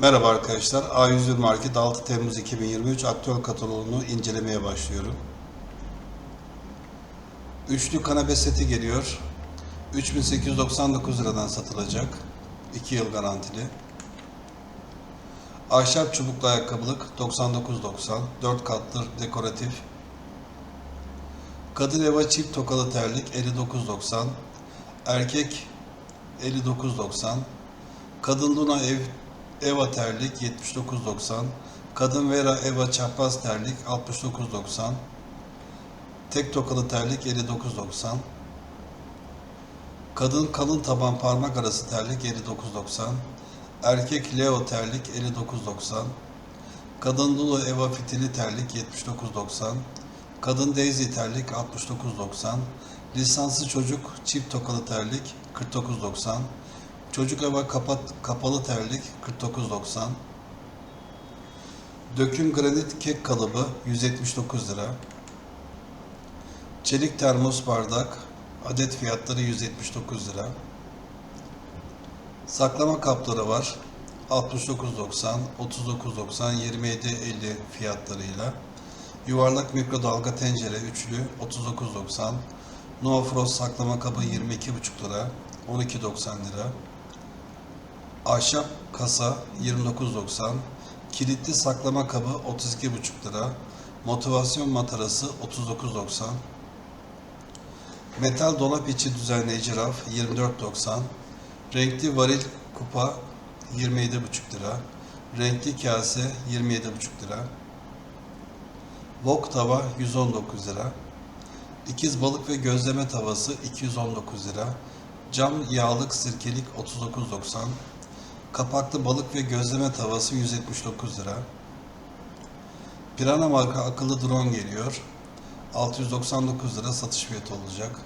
Merhaba arkadaşlar. A101 Market 6 Temmuz 2023 aktüel kataloğunu incelemeye başlıyorum. Üçlü kanape seti geliyor. 3899 liradan satılacak. 2 yıl garantili. Ahşap çubuklu ayakkabılık 99.90. 4 katlı dekoratif. Kadın eva çift tokalı terlik 59.90. Erkek 59.90. Kadın Luna ev Eva terlik 79.90. Kadın Vera Eva çapraz terlik 69.90. Tek tokalı terlik 59.90. Kadın kalın taban parmak arası terlik 59.90. Erkek Leo terlik 59.90. Kadın Lulu Eva fitili terlik 79.90. Kadın Daisy terlik 69.90. Lisanslı çocuk çift tokalı terlik 49.90. Çocuk eva kapat, kapalı terlik 49.90. Döküm granit kek kalıbı 179 lira. Çelik termos bardak adet fiyatları 179 lira. Saklama kapları var. 69.90, 39.90, 27.50 fiyatlarıyla. Yuvarlak mikrodalga tencere üçlü 39.90. No Frost saklama kabı 22.5 lira, 12.90 lira. Ahşap kasa 29.90. Kilitli saklama kabı 32.5 lira. Motivasyon matarası 39.90. Metal dolap içi düzenleyici raf 24.90. Renkli varil kupa 27.5 lira. Renkli kase 27.5 lira. Wok tava 119 lira. İkiz balık ve gözleme tavası 219 lira. Cam yağlık sirkelik 39.90. Kapaklı balık ve gözleme tavası 179 lira. Pirana marka akıllı drone geliyor. 699 lira satış fiyatı olacak.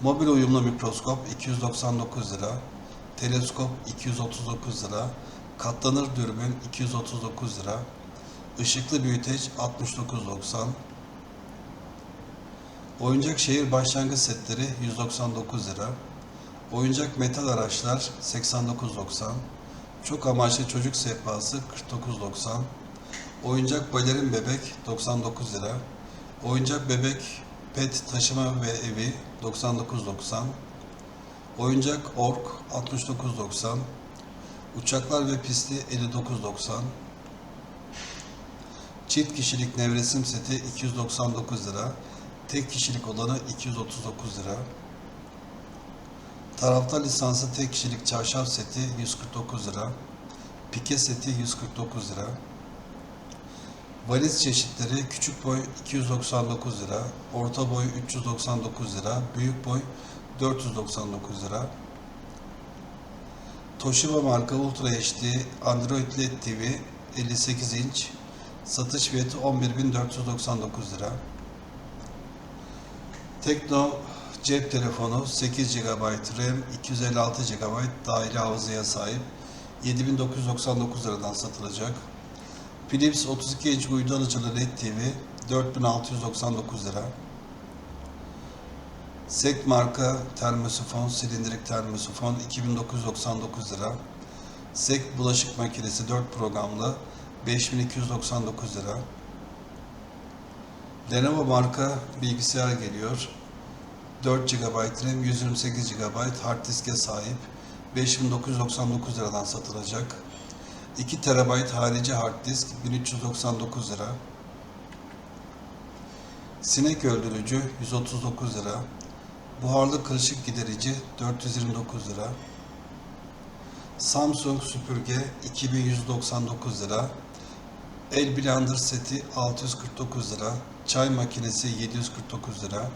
Mobil uyumlu mikroskop 299 lira. Teleskop 239 lira. Katlanır dürbün 239 lira. Işıklı büyüteç 69.90. Oyuncak şehir başlangıç setleri 199 lira. Oyuncak metal araçlar 89.90. Çok amaçlı çocuk sehpası 49.90. Oyuncak balerin bebek 99 lira. Oyuncak bebek pet taşıma ve evi 99.90. Oyuncak ork 69.90. Uçaklar ve pisti 59.90. Çift kişilik nevresim seti 299 lira. Tek kişilik olanı 239 lira. Tarafta lisanslı tek kişilik çarşaf seti 149 lira. Pike seti 149 lira. Valiz çeşitleri küçük boy 299 lira, orta boy 399 lira, büyük boy 499 lira. Toshiba marka Ultra HD Android LED TV 58 inç satış fiyatı 11.499 lira. Tekno cep telefonu 8 GB RAM, 256 GB dahili hafızaya sahip 7999 liradan satılacak. Philips 32 inç uydu alıcılı LED TV 4699 lira. Sek marka termosifon, silindirik termosifon 2999 lira. Sek bulaşık makinesi 4 programlı 5299 lira. Lenovo marka bilgisayar geliyor. 4 GB RAM, 128 GB hard diske sahip 5999 liradan satılacak. 2 TB harici hard disk 1399 lira. Sinek öldürücü 139 lira. Buharlı kırışık giderici 429 lira. Samsung süpürge 2199 lira. El blender seti 649 lira. Çay makinesi 749 lira.